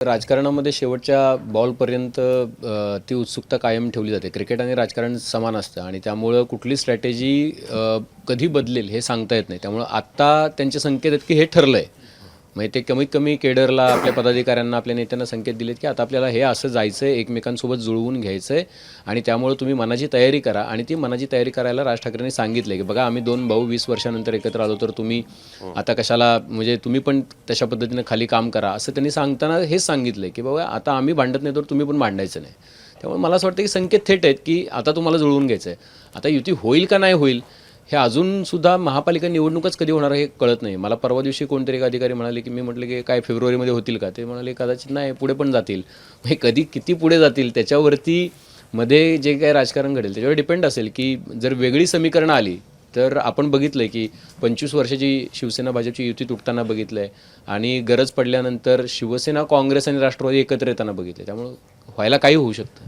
राजकारणामध्ये शेवटच्या बॉलपर्यंत ती उत्सुकता कायम ठेवली जाते. क्रिकेट आणि राजकारण समान असतं आणि त्यामुळं कुठली स्ट्रॅटेजी कधी बदलेल हे सांगता येत नाही. त्यामुळं आत्ता त्यांचे संकेत आहेत की हे ठरलं आहे म्हणजे ते कमीत कमी केडरला आपल्या पदाधिकाऱ्यांना आपल्या नेत्यांना संकेत दिलेत की आता आपल्याला हे असं जायचं आहे एकमेकांसोबत जुळवून घ्यायचं आहे आणि त्यामुळं तुम्ही मनाची तयारी करा. आणि ती मनाची तयारी करायला राज ठाकरेंनी सांगितलं की बघा आम्ही दोन भाऊ वीस वर्षानंतर एकत्र आलो तर तुम्ही आता कशाला म्हणजे तुम्ही पण तशा पद्धतीनं खाली काम करा. असं त्यांनी सांगताना हेच सांगितलं की बाबा आता आम्ही भांडत नाही तर तुम्ही पण भांडायचं नाही. त्यामुळे मला असं वाटतं की संकेत थेट आहेत की आता तुम्हाला जुळवून घ्यायचं आहे आता युती होईल का नाही होईल हे अजून सुद्धा महापालिका निवडणूकच कधी होणार हे कळत नाही. मला परवा दिवशी कोणतरी एक अधिकारी म्हणाले की मी म्हटले की काय फेब्रुवारीमध्ये होतील का? ते म्हणाले कदाचित नाही पुढे पण जातील. हे कधी किती पुढे जातील त्याच्यावरती मध्ये जे काय राजकारण घडेल त्याच्यावर डिपेंड असेल की जर वेगळी समीकरणं आली तर आपण बघितलं की पंचवीस वर्षाची शिवसेना भाजपची युती तुटताना बघितलं आहे आणि गरज पडल्यानंतर शिवसेना काँग्रेस आणि राष्ट्रवादी एकत्र येताना बघितलं त्यामुळं व्हायला काही होऊ शकतं.